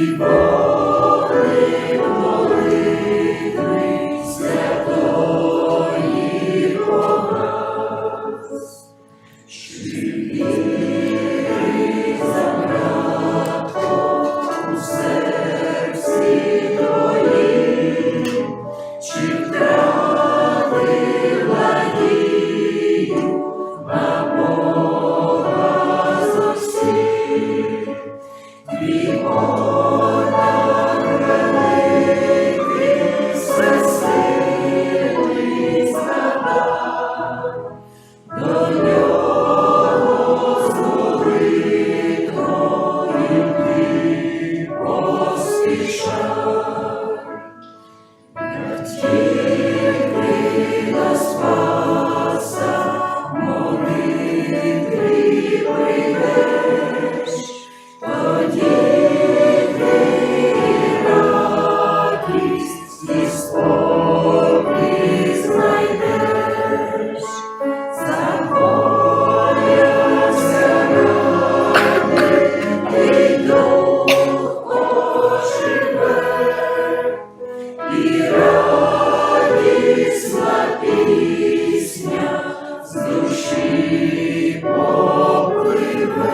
і душі попливе.